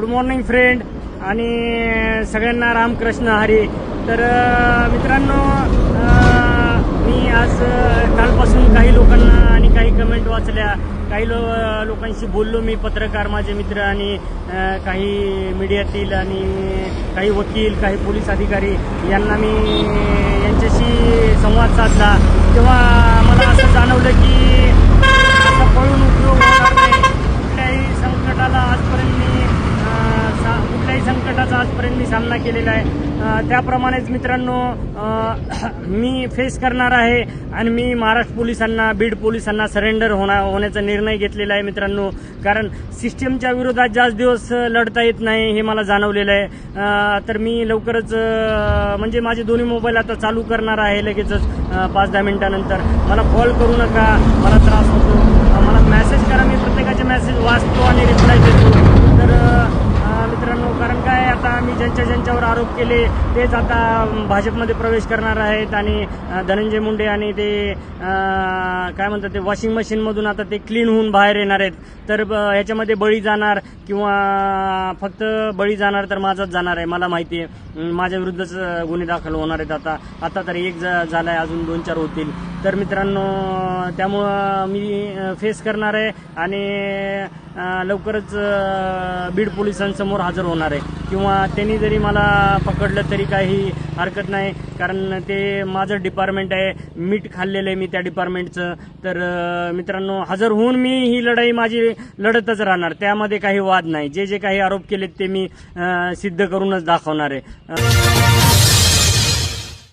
Good morning friend आणि सगळ्यांना रामकृष्ण हरी. तर मित्रांनो मी आज कालपासून काही लोकांना आणि काही कमेंट वाचल्या. काही लो लोकांशी बोललो मी पत्रकार माझे मित्र आणि काही मीडियातील आणि काही वकील काही पोलीस अधिकारी. यांना मी यांच्याशी संवाद साधला. तेव्हा मला असं जाणवलं की आजपर्यंत मी सामना केलेला आहे. त्याप्रमाणेच मित्रांनो मी फेस करणार आहे आणि मी महाराष्ट्र पोलिसांना बीड पोलिसांना सरेंडर होणार होण्याचा निर्णय घेतलेला आहे मित्रांनो. कारण सिस्टमच्या विरोधात जास्त दिवस लढता येत नाही हे मला जाणवलेलं आहे. तर मी लवकरच म्हणजे माझे दोन्ही मोबाईल आता चालू करणार आहे लगेचच पाच दहा मिनिटानंतर. मला कॉल करू नका मला त्रास होतो. मला मेसेज करा मी प्रत्येक मेसेज वाचतो आणि रिप्लाय देतो तर अ, मित्रांनो कारण काय आता मी ज्यांच्या ज्यांच्यावर आरोप केले तेच आता भाजपमध्ये प्रवेश करणार आहेत आणि धनंजय मुंडे आणि ते काय म्हणतात ते वॉशिंग मशीनमधून आता ते क्लीन होऊन बाहेर येणार आहेत. तर ब- ह्याच्यामध्ये बळी जाणार किंवा फक्त बळी जाणार तर माझाच जाणार आहे मला माहिती आहे. माझ्या विरुद्धच गुन्हे दाखल होणार आहेत आता. आता तर एक झाला आहे अजून दोन चार होतील. तर मित्रांनो त्यामुळं मी फेस करणार आहे आणि लवकरच बीड पोलिसांसमोर हजर होणार आहे. किंवा त्यांनी जरी मला पकडलं तरी काही हरकत नाही कारण ते माझं डिपार्टमेंट आहे. मीठ खाल्लेलं आहे मी त्या डिपार्टमेंटचं तर मित्रांनो हजर होऊन मी ही लढाई माझी लढतच राहणार. त्यामध्ये काही वाद नाही. जे जे काही आरोप केलेत ते मी सिद्ध करूनच दाखवणार आहे.